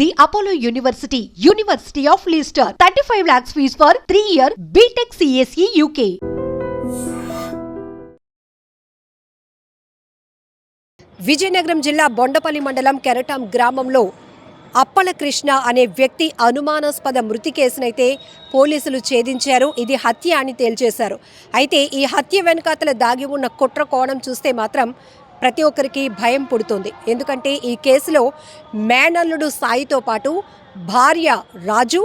The Apollo university university of Leicester thirty five lakhs fees for three year BTech CSE UK Vizianagaram జిల్లా బొండపల్లి మండలం కెరటాం గ్రామంలో అప్పల కృష్ణ అనే వ్యక్తి అనుమానాస్పద మృతి కేసునైతే పోలీసులు ఛేదించారు. ఇది హత్య అని తేల్చేశారు. అయితే ఈ హత్య వెనుకాతల దాగి ఉన్న కుట్ర కోణం చూస్తే మాత్రం ప్రతి ఒక్కరికి భయం పుడుతుంది. ఎందుకంటే ఈ కేసులో మేనల్లుడు సాయితో పాటు భార్య రాజు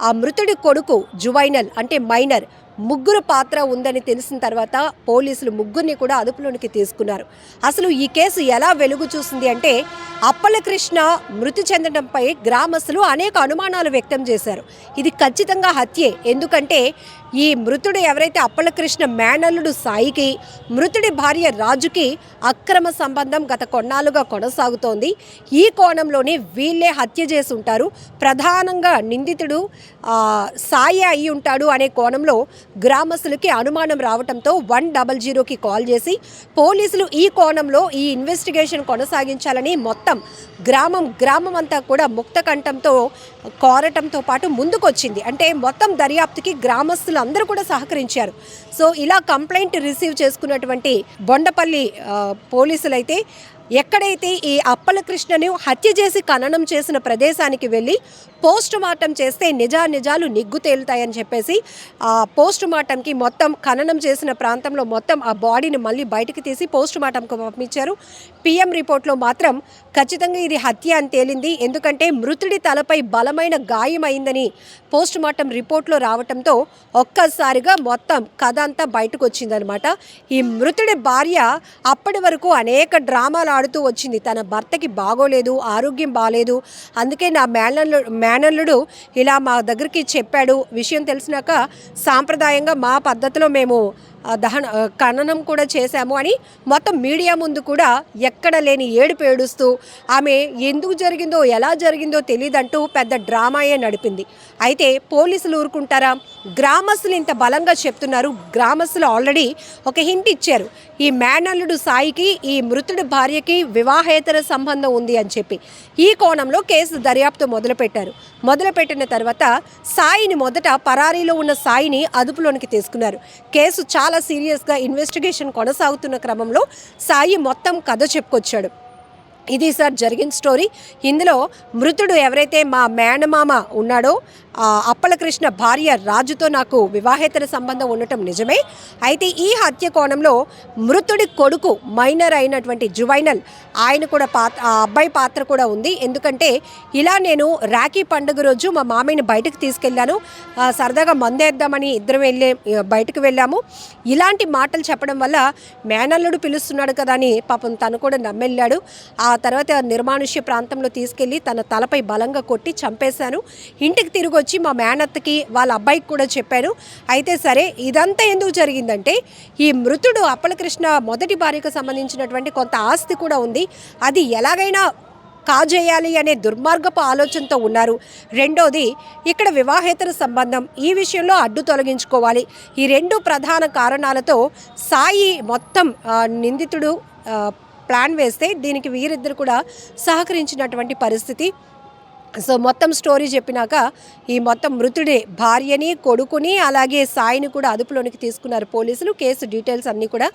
ఆ మృతుడి కొడుకు జువైనల్ అంటే మైనర్ ముగ్గురు పాత్ర ఉందని తెలిసిన తర్వాత పోలీసులు ముగ్గురిని కూడా అదుపులోనికి తీసుకున్నారు. అసలు ఈ కేసు ఎలా వెలుగు చూసింది అంటే అప్పలకృష్ణ మృతి చెందడంపై గ్రామస్తులు అనేక అనుమానాలు వ్యక్తం చేశారు. ఇది ఖచ్చితంగా హత్యే. ఎందుకంటే ఈ మృతుడు ఎవరైతే అప్పలకృష్ణ మేనల్లుడు సాయికి మృతుడి భార్య రాజుకి అక్రమ సంబంధం గత కొన్నాళ్ళుగా కొనసాగుతోంది. ఈ కోణంలోనే వీళ్ళే హత్య చేసి ఉంటారు. ప్రధానంగా నిందితుడు సాయి అయి ఉంటాడు అనే కోణంలో గ్రామస్తులకి అనుమానం రావడంతో వన్ డబల్ జీరోకి కాల్ చేసి పోలీసులు ఈ కోణంలో ఈ ఇన్వెస్టిగేషన్ కొనసాగించాలని మొత్తం గ్రామం గ్రామం అంతా కూడా ముక్త కంఠంతో కోరటంతో పాటు ముందుకొచ్చింది. అంటే మొత్తం దర్యాప్తుకి గ్రామస్తులు అందరూ కూడా సహకరించారు. సో ఇలా కంప్లైంట్ రిసీవ్ చేసుకున్నటువంటి బొండపల్లి పోలీసులైతే ఎక్కడైతే ఈ అప్పల కృష్ణను హత్య చేసి ఖననం చేసిన ప్రదేశానికి వెళ్ళి పోస్ట్ మార్టం చేస్తే నిజా నిజాలు నిగ్గు తేలుతాయని చెప్పేసి ఆ పోస్ట్ మార్టంకి మొత్తం ఖననం చేసిన ప్రాంతంలో మొత్తం ఆ బాడీని మళ్ళీ బయటకు తీసి పోస్ట్ మార్టంకు పంపించారు. పిఎం రిపోర్ట్లో మాత్రం ఖచ్చితంగా ఇది హత్య అని తేలింది. ఎందుకంటే మృతుడి తలపై బలమైన గాయమైందని పోస్ట్ మార్టం రిపోర్ట్లో రావటంతో ఒక్కసారిగా మొత్తం కథ అంతా బయటకు వచ్చిందనమాట ఈ మృతుడి భార్య అప్పటి వరకు అనేక డ్రామాలు ఆడుతూ వచ్చింది. తన భర్తకి బాగోలేదు ఆరోగ్యం బాగలేదు అందుకే నా మేనల్లు మేనల్లుడు ఇలా మా దగ్గరికి చెప్పాడు. విషయం తెలిసినాక సాంప్రదాయంగా మా పద్ధతిలో మేము దహన ఖననం కూడా చేశాము అని మొత్తం మీడియా ముందు కూడా ఎక్కడ లేని ఏడుపు ఏడుస్తూ ఆమె ఎందుకు జరిగిందో ఎలా జరిగిందో తెలియదంటూ పెద్ద డ్రామాయే నడిపింది. అయితే పోలీసులు ఊరుకుంటారా? గ్రామస్తులు ఇంత బలంగా చెప్తున్నారు. గ్రామస్తులు ఆల్రెడీ ఒక హింట్ ఇచ్చారు. ఈ మేనల్లుడు సాయికి ఈ మృతుడి భార్యకి వివాహేతర సంబంధం ఉంది అని చెప్పి. ఈ కోణంలో కేసు దర్యాప్తు మొదలుపెట్టారు. మొదలుపెట్టిన తర్వాత సాయిని మొదట పరారీలో ఉన్న సాయిని అదుపులోనికి తీసుకున్నారు. కేసు చాలా సీరియస్గా ఇన్వెస్టిగేషన్ కొనసాగుతున్న క్రమంలో సాయి మొత్తం కథ చెప్పుకొచ్చాడు. ఇది సార్ జరిగిన స్టోరీ. ఇందులో మృతుడు ఎవరైతే మా మేనమామ ఉన్నాడో అప్పలకృష్ణ భార్య రాజుతో నాకు వివాహేతర సంబంధం ఉండటం నిజమే. అయితే ఈ హత్య కోణంలో మృతుడి కొడుకు మైనర్ అయినటువంటి జువైనల్ ఆయన కూడా పాత్ర ఆ అబ్బాయి పాత్ర కూడా ఉంది. ఎందుకంటే ఇలా నేను రాఖీ పండుగ రోజు మా మామయ్యని బయటకు తీసుకెళ్ళాను. సరదాగా మందేద్దామని ఇద్దరం వెళ్ళే బయటకు వెళ్ళాము. ఇలాంటి మాటలు చెప్పడం వల్ల మేనల్లుడు పిలుస్తున్నాడు కదా అని పాపం తను కూడా నమ్మెళ్ళాడు. ఆ తర్వాత నిర్మానుష్య ప్రాంతంలో తీసుకెళ్ళి తన తలపై బలంగా కొట్టి చంపేశాను. ఇంటికి తిరిగి వచ్చి మా మేనత్తకి వాళ్ళ అబ్బాయికి కూడా చెప్పాను. అయితే సరే ఇదంతా ఎందుకు జరిగిందంటే ఈ మృతుడు అప్పలకృష్ణ మొదటి భార్యకు సంబంధించినటువంటి కొంత ఆస్తి కూడా ఉంది. అది ఎలాగైనా కాజేయాలి అనే దుర్మార్గపు ఆలోచనతో ఉన్నారు. రెండోది ఇక్కడ వివాహేతర సంబంధం ఈ విషయంలో అడ్డు తొలగించుకోవాలి. ఈ రెండు ప్రధాన కారణాలతో సాయి మొత్తం నిందితుడు ప్లాన్ వేస్తే దీనికి వీరిద్దరు కూడా సహకరించినటువంటి పరిస్థితి. సో మొత్తం స్టోరీ చెప్పినాక ఈ మొత్తం మృతుడి భార్యని కొడుకుని అలాగే సాయిని కూడా అదుపులోనికి తీసుకున్నారు పోలీసులు. కేసు డీటెయిల్స్ అన్నీ కూడా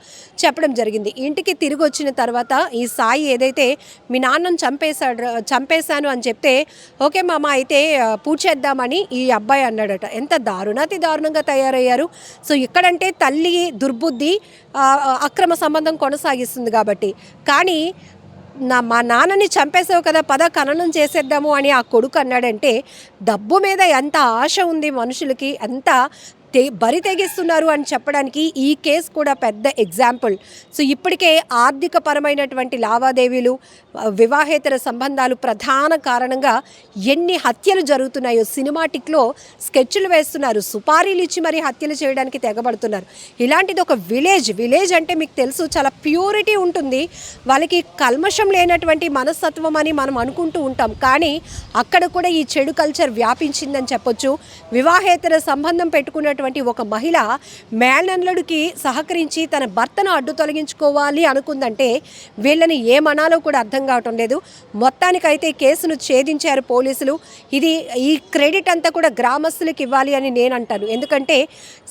చెప్పడం జరిగింది. ఇంటికి తిరిగి వచ్చిన తర్వాత ఈ సాయి ఏదైతే మీ నాన్నను చంపేశాడు చంపేశాను అని చెప్తే ఓకే మామ అయితే పూడ్చేద్దామని ఈ అబ్బాయి అన్నాడట. ఎంత దారుణాతి దారుణంగా తయారయ్యారు. సో ఇక్కడంటే తల్లి దుర్బుద్ధి అక్రమ సంబంధం కొనసాగిస్తుంది కాబట్టి. కానీ నా మా నాన్నని చంపేసావు కదా పద ఖననం చేసేద్దాము అని ఆ కొడుకు అన్నాడంటే డబ్బు మీద ఎంత ఆశ ఉంది మనుషులకి ఎంత బరి తెగిస్తున్నారు అని చెప్పడానికి ఈ కేసు కూడా పెద్ద ఎగ్జాంపుల్. సో ఇప్పటికే ఆర్థిక పరమైనటువంటి లావాదేవీలు వివాహేతర సంబంధాలు ప్రధాన కారణంగా ఎన్ని హత్యలు జరుగుతున్నాయో సినిమాటిక్లో స్కెచ్లు వేస్తున్నారు. సుపారీలు ఇచ్చి మరి హత్యలు చేయడానికి తెగబడుతున్నారు. ఇలాంటిది ఒక విలేజ్ విలేజ్ అంటే మీకు తెలుసు చాలా ప్యూరిటీ ఉంటుంది. వాళ్ళకి కల్మషం లేనటువంటి మనస్తత్వం అని మనం అనుకుంటూ ఉంటాం. కానీ అక్కడ కూడా ఈ చెడు కల్చర్ వ్యాపించిందని చెప్పొచ్చు. వివాహేతర సంబంధం పెట్టుకున్నటువంటి ఉన్నటువంటి ఒక మహిళ మేనల్లుడికి సహకరించి తన భర్తను అడ్డు తొలగించుకోవాలి అనుకుందంటే వీళ్ళని ఏమనాలో కూడా అర్థం కావటం లేదు. మొత్తానికైతే కేసును ఛేదించారు పోలీసులు. ఇది ఈ క్రెడిట్ అంతా కూడా గ్రామస్తులకు ఇవ్వాలి అని నేను అంటాను ఎందుకంటే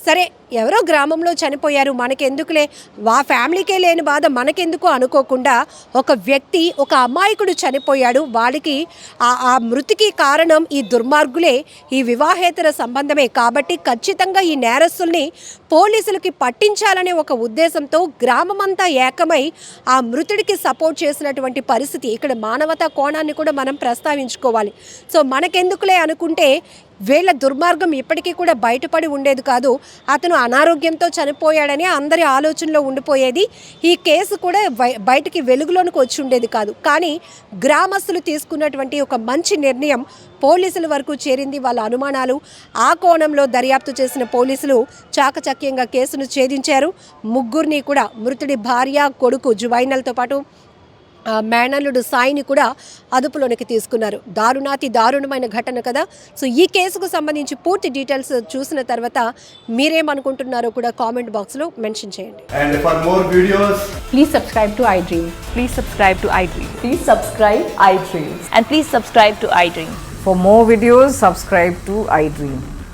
సరే ఎవరో గ్రామంలో చనిపోయారు మనకెందుకులే? వా ఫ్యామిలీకే లేని బాధ మనకెందుకు అనుకోకుండా ఒక వ్యక్తి ఒక అమాయకుడు చనిపోయాడు. వాళ్ళకి ఆ ఆ మృతికి కారణం ఈ దుర్మార్గులే. ఈ వివాహేతర సంబంధమే. కాబట్టి ఖచ్చితంగా ఈ నేరస్తుల్ని పోలీసులకి పట్టించాలనే ఒక ఉద్దేశంతో గ్రామమంతా ఏకమై ఆ మృతుడికి సపోర్ట్ చేసినటువంటి పరిస్థితి. ఇక్కడ మానవతా కోణాన్ని కూడా మనం ప్రస్తావించుకోవాలి. సో మనకెందుకులే అనుకుంటే వీళ్ళ దుర్మార్గం ఇప్పటికీ కూడా బయటపడి ఉండేది కాదు. అతను అనారోగ్యంతో చనిపోయాడని అందరి ఆలోచనలో ఉండిపోయేది. ఈ కేసు కూడా బయటికి వెలుగులోనికి వచ్చి ఉండేది కాదు. కానీ గ్రామస్తులు తీసుకున్నటువంటి ఒక మంచి నిర్ణయం పోలీసుల వరకు చేరింది. వాళ్ళ అనుమానాలు ఆ కోణంలో దర్యాప్తు చేసిన పోలీసులు రాజకీయంగా కేసును ఛేదించారు. ముగ్గురిని కూడా మృతుడి భార్య కొడుకు జువైనల్తో పాటు మేనల్లుడు సాయిని కూడా అదుపులోనికి తీసుకున్నారు. దారుణాతి దారుణమైన ఘటన కదా. సో ఈ కేసుకు సంబంధించి పూర్తి డీటెయిల్స్ చూసిన తర్వాత మీరేమనుకుంటున్నారో కూడా కామెంట్ బాక్స్లో మెన్షన్ చేయండి. For more videos subscribe to iDream